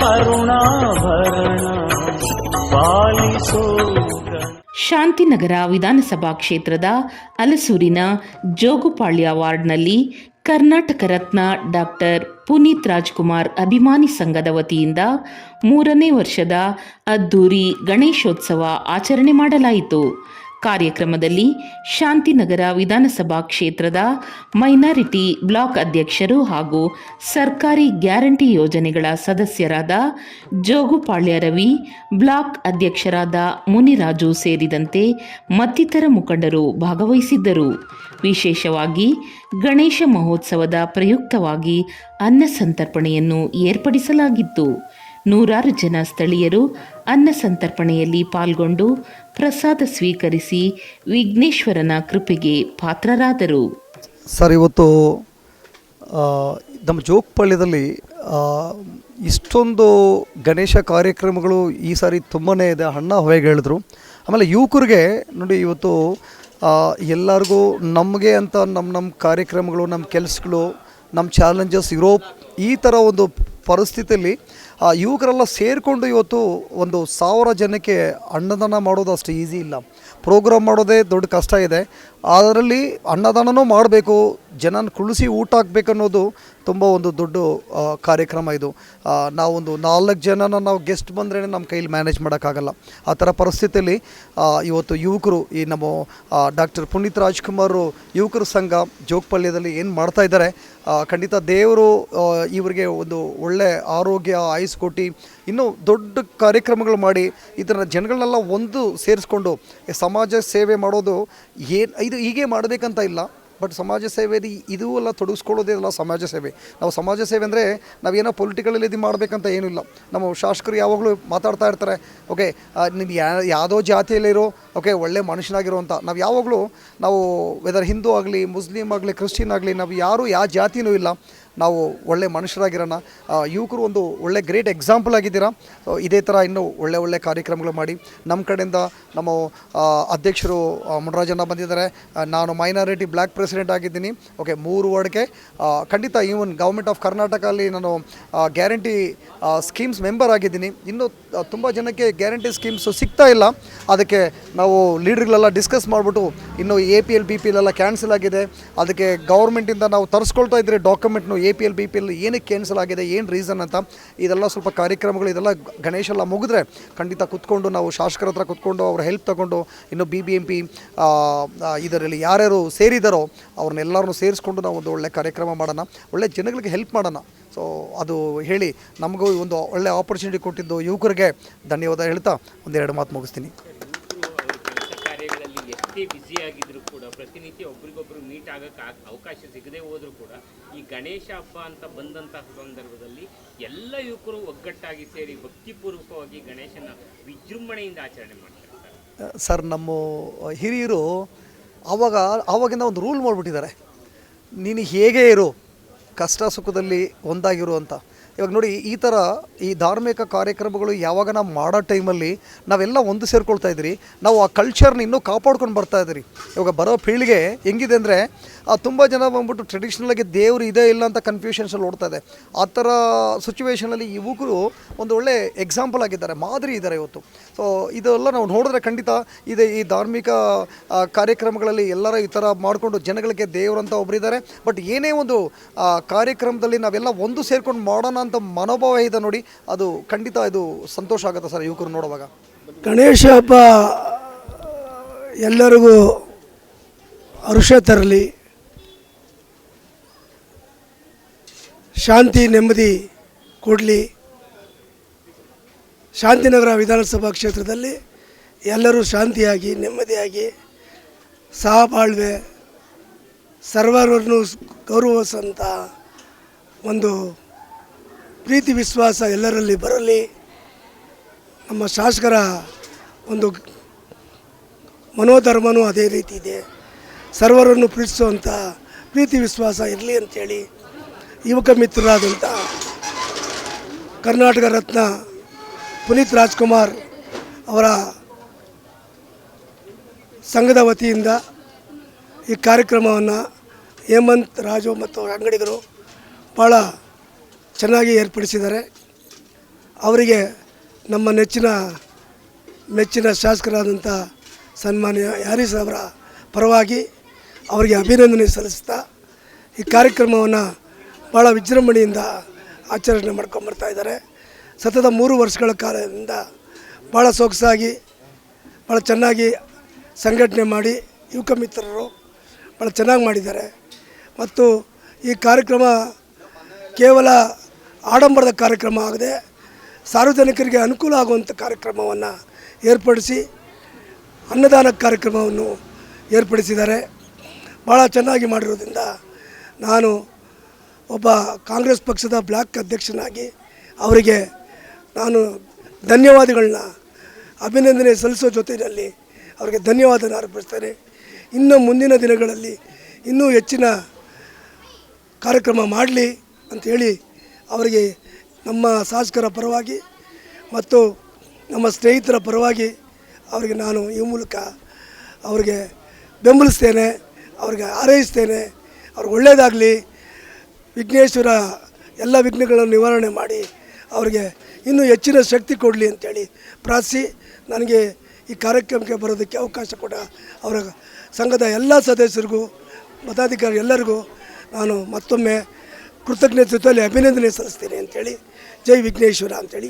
ಕರುಣಾಭರಣ ಶಾಂತಿನಗರ ವಿಧಾನಸಭಾ ಕ್ಷೇತ್ರದ ಅಲಸೂರಿನ ಜೋಗುಪಾಳ್ಯ ವಾರ್ಡ್ನಲ್ಲಿ ಕರ್ನಾಟಕ ರತ್ನ ಡಾಕ್ಟರ್ ಪುನೀತ್ ರಾಜ್ಕುಮಾರ್ ಅಭಿಮಾನಿ ಸಂಘದ ವತಿಯಿಂದ ಮೂರನೇ ವರ್ಷದ ಅದ್ದೂರಿ ಗಣೇಶೋತ್ಸವ ಆಚರಣೆ ಮಾಡಲಾಯಿತು. ಕಾರ್ಯಕ್ರಮದಲ್ಲಿ ಶಾಂತಿನಗರ ವಿಧಾನಸಭಾ ಕ್ಷೇತ್ರದ ಮೈನಾರಿಟಿ ಬ್ಲಾಕ್ ಅಧ್ಯಕ್ಷರು ಹಾಗೂ ಸರ್ಕಾರಿ ಗ್ಯಾರಂಟಿ ಯೋಜನೆಗಳ ಸದಸ್ಯರಾದ ಜೋಗುಪಾಳ್ಯ ರವಿ, ಬ್ಲಾಕ್ ಅಧ್ಯಕ್ಷರಾದ ಮುನಿರಾಜು ಸೇರಿದಂತೆ ಮತ್ತಿತರ ಮುಖಂಡರು ಭಾಗವಹಿಸಿದ್ದರು. ವಿಶೇಷವಾಗಿ ಗಣೇಶ ಮಹೋತ್ಸವದ ಪ್ರಯುಕ್ತವಾಗಿ ಅನ್ನ ಸಂತರ್ಪಣೆಯನ್ನು ಏರ್ಪಡಿಸಲಾಗಿತ್ತು. ನೂರಾರು ಜನ ಸ್ಥಳೀಯರು ಅನ್ನ ಸಂತರ್ಪಣೆಯಲ್ಲಿ ಪಾಲ್ಗೊಂಡು ಪ್ರಸಾದ ಸ್ವೀಕರಿಸಿ ವಿಘ್ನೇಶ್ವರನ ಕೃಪೆಗೆ ಪಾತ್ರರಾದರು. ಸರ್, ಇವತ್ತು ನಮ್ಮ ಜೋಗಪಾಳ್ಯದಲ್ಲಿ ಇಷ್ಟೊಂದು ಗಣೇಶ ಕಾರ್ಯಕ್ರಮಗಳು ಈ ಸಾರಿ ತುಂಬಾ ಇದೆ. ಅಣ್ಣ ಹೊಯ್ಗೆ ಹೇಳಿದ್ರು. ಆಮೇಲೆ ಯುವಕರಿಗೆ, ನೋಡಿ, ಇವತ್ತು ಎಲ್ಲರಿಗೂ ನಮಗೆ ಅಂತ ನಮ್ಮ ನಮ್ಮ ಕಾರ್ಯಕ್ರಮಗಳು ನಮ್ಮ ಕೆಲಸಗಳು ನಮ್ಮ ಚಾಲೆಂಜಸ್ ಇರೋ ಈ ಥರ ಒಂದು ಪರಿಸ್ಥಿತಿಯಲ್ಲಿ ಆ ಯುವಕರೆಲ್ಲ ಸೇರಿಕೊಂಡು ಇವತ್ತು ಒಂದು ಸಾವಿರ ಜನಕ್ಕೆ ಅನ್ನದಾನ ಮಾಡೋದು ಅಷ್ಟು ಈಸಿ ಇಲ್ಲ. ಪ್ರೋಗ್ರಾಮ್ ಮಾಡೋದೇ ದೊಡ್ಡ ಕಷ್ಟ ಇದೆ. ಅದರಲ್ಲಿ ಅನ್ನದಾನನೂ ಮಾಡಬೇಕು. ಜನನ ಕುಳಿಸಿ ಊಟ ಹಾಕ್ಬೇಕನ್ನೋದು ತುಂಬ ಒಂದು ದೊಡ್ಡ ಕಾರ್ಯಕ್ರಮ ಇದು. ನಾವೊಂದು ನಾಲ್ಕು ಜನನ ನಾವು ಗೆಸ್ಟ್ ಬಂದ್ರೇ ನಮ್ಮ ಕೈಲಿ ಮ್ಯಾನೇಜ್ ಮಾಡೋಕ್ಕಾಗಲ್ಲ. ಆ ಥರ ಪರಿಸ್ಥಿತಿಯಲ್ಲಿ ಇವತ್ತು ಯುವಕರು ಈ ನಮ್ಮ ಡಾಕ್ಟರ್ ಪುನೀತ್ ರಾಜ್ಕುಮಾರ್ ಯುವಕರ ಸಂಘ ಜೋಗಪಳ್ಯದಲ್ಲಿ ಏನು ಮಾಡ್ತಾ ಇದ್ದಾರೆ ಖಂಡಿತ ದೇವರು ಇವರಿಗೆ ಒಂದು ಒಳ್ಳೆ ಆರೋಗ್ಯ ಆಯುಸ್ ಕೊಟ್ಟು ಇನ್ನೂ ದೊಡ್ಡ ಕಾರ್ಯಕ್ರಮಗಳು ಮಾಡಿ ಇದರ ಜನಗಳನ್ನೆಲ್ಲ ಒಂದು ಸೇರಿಸ್ಕೊಂಡು ಸಮಾಜ ಸೇವೆ ಮಾಡೋದು ಏನು, ಇದು ಹೀಗೆ ಮಾಡಬೇಕಂತ ಇಲ್ಲ. ಬಟ್ ಸಮಾಜ ಸೇವೆಯಲ್ಲಿ ಇದೂ ಎಲ್ಲ ತೊಡಗಿಸ್ಕೊಳ್ಳೋದೇ ಅಲ್ಲ ಸಮಾಜ ಸೇವೆ. ನಾವು ಸಮಾಜ ಸೇವೆ ಅಂದರೆ ನಾವೇನೋ ಪೊಲಿಟಿಕಲಲ್ಲಿ ಇದು ಮಾಡಬೇಕಂತ ಏನಿಲ್ಲ ನಮ್ಮ ಶಾಸಕರು ಯಾವಾಗಲೂ ಮಾತಾಡ್ತಾ ಇರ್ತಾರೆ, ಓಕೆ ನೀವು ಯಾ, ಯಾವುದೋ ಜಾತಿಯಲ್ಲಿರೋ, ಓಕೆ, ಒಳ್ಳೆ ಮನುಷ್ಯನಾಗಿರೋ ಅಂತ. ನಾವು ಯಾವಾಗಲೂ ನಾವು ವೆದರ್ ಹಿಂದೂ ಆಗಲಿ ಮುಸ್ಲಿಮ್ ಆಗಲಿ, ಕ್ರಿಶ್ಚಿಯನ್ ಆಗಲಿ, ನಾವು ಯಾರೂ ಯಾವ ಜಾತಿನೂ ಇಲ್ಲ. ನಾವು ಒಳ್ಳೆ ಮನುಷ್ಯರಾಗಿರೋಣ. ಯುವಕರು ಒಂದು ಒಳ್ಳೆ ಗ್ರೇಟ್ ಎಕ್ಸಾಂಪಲ್ ಆಗಿದ್ದೀರಾ? ಇದೇ ಥರ ಇನ್ನೂ ಒಳ್ಳೆ ಒಳ್ಳೆ ಕಾರ್ಯಕ್ರಮಗಳು ಮಾಡಿ. ನಮ್ಮ ಕಡೆಯಿಂದ ನಮ್ಮ ಅಧ್ಯಕ್ಷರು ಮುನರಾಜಣ್ಣ ಬಂದಿದ್ದಾರೆ. ನಾನು ಮೈನಾರಿಟಿ ಬ್ಲ್ಯಾಕ್ ಪ್ರೆಸಿಡೆಂಟ್ ಆಗಿದ್ದೀನಿ. ಓಕೆ ಮೂರು ವಾರ್ಡ್ಗೆ ಖಂಡಿತ ಈವನ್ ಗೌರ್ಮೆಂಟ್ ಆಫ್ ಕರ್ನಾಟಕಲ್ಲಿ ನಾನು ಗ್ಯಾರಂಟಿ ಸ್ಕೀಮ್ಸ್ ಮೆಂಬರ್ ಆಗಿದ್ದೀನಿ. ಇನ್ನೂ ತುಂಬ ಜನಕ್ಕೆ ಗ್ಯಾರಂಟಿ ಸ್ಕೀಮ್ಸು ಸಿಗ್ತಾ ಇಲ್ಲ. ಅದಕ್ಕೆ ನಾವು ಲೀಡ್ರ್ಗಳೆಲ್ಲ ಡಿಸ್ಕಸ್ ಮಾಡಿಬಿಟ್ಟು ಇನ್ನು A P L B P L ಎಲ್ಲ ಕ್ಯಾನ್ಸಲ್ ಆಗಿದೆ. ಅದಕ್ಕೆ ಗೌರ್ಮೆಂಟಿಂದ ನಾವು ತರಿಸ್ಕೊಳ್ತಾ ಇದ್ದರೆ ಡಾಕ್ಯುಮೆಂಟ್ನು A P L, B P L ಏನಕ್ಕೆ ಕ್ಯಾನ್ಸಲ್ ಆಗಿದೆ, ಏನು ರೀಸನ್ ಅಂತ ಇದೆಲ್ಲ ಸ್ವಲ್ಪ ಕಾರ್ಯಕ್ರಮಗಳು, ಇದೆಲ್ಲ ಗಣೇಶ ಎಲ್ಲ ಮುಗಿದ್ರೆ ಖಂಡಿತ ಕುತ್ಕೊಂಡು ನಾವು ಶಾಸಕರ ಹತ್ರ ಕುತ್ಕೊಂಡು ಅವ್ರ ಹೆಲ್ಪ್ ತಗೊಂಡು ಇನ್ನು ಬಿ ಬಿ ಎಂ ಪಿ ಇದರಲ್ಲಿ ಯಾರ್ಯಾರು ಸೇರಿದಾರೋ ಅವ್ರನ್ನೆಲ್ಲರನ್ನು ಸೇರಿಸ್ಕೊಂಡು ನಾವು ಒಂದು ಒಳ್ಳೆ ಕಾರ್ಯಕ್ರಮ ಮಾಡೋಣ, ಒಳ್ಳೆ ಜನಗಳಿಗೆ ಹೆಲ್ಪ್ ಮಾಡೋಣ. ಸೊ ಅದು ಹೇಳಿ ನಮಗೂ ಒಂದು ಒಳ್ಳೆ ಆಪರ್ಚುನಿಟಿ ಕೊಟ್ಟಿದ್ದು ಯುವಕರಿಗೆ ಧನ್ಯವಾದ ಹೇಳ್ತಾ ಒಂದೆರಡು ಮಾತು ಮುಗಿಸ್ತೀನಿ. ಎಷ್ಟೇ ಬ್ಯುಸಿ ಆಗಿದ್ರು ಕೂಡ ಪ್ರತಿನಿತ್ಯ ಒಬ್ರಿಗೊಬ್ರು ಮೀಟ್ ಆಗಕ್ಕೆ ಆಗ್- ಅವಕಾಶ ಸಿಗದೆ ಹೋದರೂ ಕೂಡ ಈ ಗಣೇಶ ಹಬ್ಬ ಅಂತ ಬಂದಂತಹ ಸಂದರ್ಭದಲ್ಲಿ ಎಲ್ಲ ಯುವಕರು ಒಗ್ಗಟ್ಟಾಗಿ ಸೇರಿ ಭಕ್ತಿಪೂರ್ವಕವಾಗಿ ಗಣೇಶನ ವಿಜೃಂಭಣೆಯಿಂದ ಆಚರಣೆ ಮಾಡ್ತಾರೆ ಸರ್. ಸರ್, ನಮ್ಮ ಹಿರಿಯರು ಆವಾಗ ಆವಾಗಿಂದ ಒಂದು ರೂಲ್ ಮಾಡಿಬಿಟ್ಟಿದ್ದಾರೆ. ನೀನು ಹೇಗೆ ಇರು, ಕಷ್ಟ ಸುಖದಲ್ಲಿ ಒಂದಾಗಿರು ಅಂತ. ಇವಾಗ ನೋಡಿ, ಈ ಥರ ಈ ಧಾರ್ಮಿಕ ಕಾರ್ಯಕ್ರಮಗಳು ಯಾವಾಗ ನಾವು ಮಾಡೋ ಟೈಮಲ್ಲಿ ನಾವೆಲ್ಲ ಒಂದು ಸೇರ್ಕೊಳ್ತಾ ಇದ್ರಿ ನಾವು ಆ ಕಲ್ಚರ್ನ ಇನ್ನೂ ಕಾಪಾಡ್ಕೊಂಡು ಬರ್ತಾ ಇದ್ರಿ ಇವಾಗ ಬರೋ ಪೀಳಿಗೆ ಹೆಂಗಿದೆ ಅಂದರೆ ತುಂಬ ಜನ ಬಂದ್ಬಿಟ್ಟು ಟ್ರೆಡಿಷ್ನಲಾಗಿ ದೇವರು ಇದೆ ಇಲ್ಲ ಅಂತ ಕನ್ಫ್ಯೂಷನ್ಸಲ್ಲಿ ಓಡ್ತಾ ಇದೆ. ಆ ಥರ ಸಿಚುವೇಷನಲ್ಲಿ ಯುವಕರು ಒಂದು ಒಳ್ಳೆ ಎಕ್ಸಾಂಪಲ್ ಆಗಿದ್ದಾರೆ, ಮಾದರಿ ಇದ್ದಾರೆ ಇವತ್ತು. ಸೊ ಇದೆಲ್ಲ ನಾವು ನೋಡಿದ್ರೆ ಖಂಡಿತ ಇದೆ. ಈ ಧಾರ್ಮಿಕ ಕಾರ್ಯಕ್ರಮಗಳಲ್ಲಿ ಎಲ್ಲರ ಈ ಥರ ಮಾಡಿಕೊಂಡು ಜನಗಳಿಗೆ ದೇವರಂತ ಒಬ್ಬರಿದ್ದಾರೆ ಬಟ್ ಏನೇ ಒಂದು ಕಾರ್ಯಕ್ರಮದಲ್ಲಿ ನಾವೆಲ್ಲ ಒಂದು ಸೇರ್ಕೊಂಡು ಮಾಡೋಣ ಅಂತ ಮನೋಭಾವ ಇದೆ ನೋಡಿ, ಅದು ಖಂಡಿತ ಇದು ಸಂತೋಷ ಆಗುತ್ತೆ ಸರ್ ಯುವಕರು ನೋಡುವಾಗ. ಗಣೇಶ ಹಬ್ಬ ಎಲ್ಲರಿಗೂ ಹರುಷ ತರಲಿ. ಶಾಂತಿ, ನೆಮ್ಮದಿ ಕೊಡಲಿ. ಶಾಂತಿನಗರ ವಿಧಾನಸಭಾ ಕ್ಷೇತ್ರದಲ್ಲಿ ಎಲ್ಲರೂ ಶಾಂತಿಯಾಗಿ, ನೆಮ್ಮದಿಯಾಗಿ ಸಹಬಾಳ್ವೆ, ಸರ್ವರನ್ನು ಗೌರವಿಸಂಥ ಒಂದು ಪ್ರೀತಿ, ವಿಶ್ವಾಸ ಎಲ್ಲರಲ್ಲಿ ಬರಲಿ. ನಮ್ಮ ಶಾಸಕರ ಒಂದು ಮನೋಧರ್ಮನೂ ಅದೇ ರೀತಿ ಇದೆ. ಸರ್ವರನ್ನು ಪ್ರೀತಿಸುವಂಥ ಪ್ರೀತಿ, ವಿಶ್ವಾಸ ಇರಲಿ ಅಂತೇಳಿ ಯುವಕ ಮಿತ್ರರಾದಂಥ ಕರ್ನಾಟಕ ರತ್ನ ಪುನೀತ್ ರಾಜ್ಕುಮಾರ್ ಅವರ ಸಂಘದ ವತಿಯಿಂದ ಈ ಕಾರ್ಯಕ್ರಮವನ್ನು ಹೇಮಂತ್, ರಾಜು ಮತ್ತು ಅವರ ಅಂಗಡಿಗರು ಭಾಳ ಚೆನ್ನಾಗಿ ಏರ್ಪಡಿಸಿದ್ದಾರೆ. ಅವರಿಗೆ ನಮ್ಮ ನೆಚ್ಚಿನ, ಮೆಚ್ಚಿನ ಶಾಸಕರಾದಂಥ ಸನ್ಮಾನ್ಯ ಹ್ಯಾರಿಸ್ ಅವರ ಪರವಾಗಿ ಅವರಿಗೆ ಅಭಿನಂದನೆ ಸಲ್ಲಿಸ್ತಾ ಈ ಕಾರ್ಯಕ್ರಮವನ್ನು ಭಾಳ ವಿಜೃಂಭಣೆಯಿಂದ ಆಚರಣೆ ಮಾಡ್ಕೊಂಬರ್ತಾ ಇದ್ದಾರೆ. ಸತತ ಮೂರು ವರ್ಷಗಳ ಕಾಲದಿಂದ ಭಾಳ ಸೊಗಸಾಗಿ ಭಾಳ ಚೆನ್ನಾಗಿ ಸಂಘಟನೆ ಮಾಡಿ ಯುವಕ ಮಿತ್ರರು ಭಾಳ ಚೆನ್ನಾಗಿ ಮಾಡಿದ್ದಾರೆ. ಮತ್ತು ಈ ಕಾರ್ಯಕ್ರಮ ಕೇವಲ ಆಡಂಬರದ ಕಾರ್ಯಕ್ರಮ ಆಗದೆ ಸಾರ್ವಜನಿಕರಿಗೆ ಅನುಕೂಲ ಆಗುವಂಥ ಕಾರ್ಯಕ್ರಮವನ್ನು ಏರ್ಪಡಿಸಿ ಅನ್ನದಾನ ಕಾರ್ಯಕ್ರಮವನ್ನು ಏರ್ಪಡಿಸಿದ್ದಾರೆ. ಭಾಳ ಚೆನ್ನಾಗಿ ಮಾಡಿರೋದ್ರಿಂದ ನಾನು ಒಬ್ಬ ಕಾಂಗ್ರೆಸ್ ಪಕ್ಷದ ಬ್ಲಾಕ್ ಅಧ್ಯಕ್ಷನಾಗಿ ಅವರಿಗೆ ನಾನು ಧನ್ಯವಾದಗಳನ್ನ ಅಭಿನಂದನೆ ಸಲ್ಲಿಸೋ ಜೊತೆಯಲ್ಲಿ ಅವರಿಗೆ ಧನ್ಯವಾದನ ಅರ್ಪಿಸ್ತೇನೆ. ಇನ್ನು ಮುಂದಿನ ದಿನಗಳಲ್ಲಿ ಇನ್ನೂ ಹೆಚ್ಚಿನ ಕಾರ್ಯಕ್ರಮ ಮಾಡಲಿ ಅಂಥೇಳಿ ಅವರಿಗೆ ನಮ್ಮ ಶಾಸಕರ ಪರವಾಗಿ ಮತ್ತು ನಮ್ಮ ಸ್ನೇಹಿತರ ಪರವಾಗಿ ಅವರಿಗೆ ನಾನು ಈ ಮೂಲಕ ಅವರಿಗೆ ಬೆಂಬಲಿಸ್ತೇನೆ, ಅವ್ರಿಗೆ ಆರೈಸ್ತೇನೆ ಅವ್ರಿಗೆ ಒಳ್ಳೆಯದಾಗಲಿ ವಿಘ್ನೇಶ್ವರ ಎಲ್ಲ ವಿಘ್ನಗಳನ್ನು ನಿವಾರಣೆ ಮಾಡಿ ಅವರಿಗೆ ಇನ್ನೂ ಹೆಚ್ಚಿನ ಶಕ್ತಿ ಕೊಡಲಿ ಅಂತೇಳಿ ಪ್ರಾರ್ಥಿಸಿ. ನನಗೆ ಈ ಕಾರ್ಯಕ್ರಮಕ್ಕೆ ಬರೋದಕ್ಕೆ ಅವಕಾಶ ಕೊಟ್ಟ ಅವರ ಸಂಘದ ಎಲ್ಲ ಸದಸ್ಯರಿಗೂ, ಮತಾಧಿಕಾರಿ ಎಲ್ಲರಿಗೂ ನಾನು ಮತ್ತೊಮ್ಮೆ ಕೃತಜ್ಞತೆ ಅಭಿನಂದನೆ ಸಲ್ಲಿಸ್ತೀನಿ ಅಂತೇಳಿ. ಜೈ ವಿಘ್ನೇಶ್ವರ ಅಂತೇಳಿ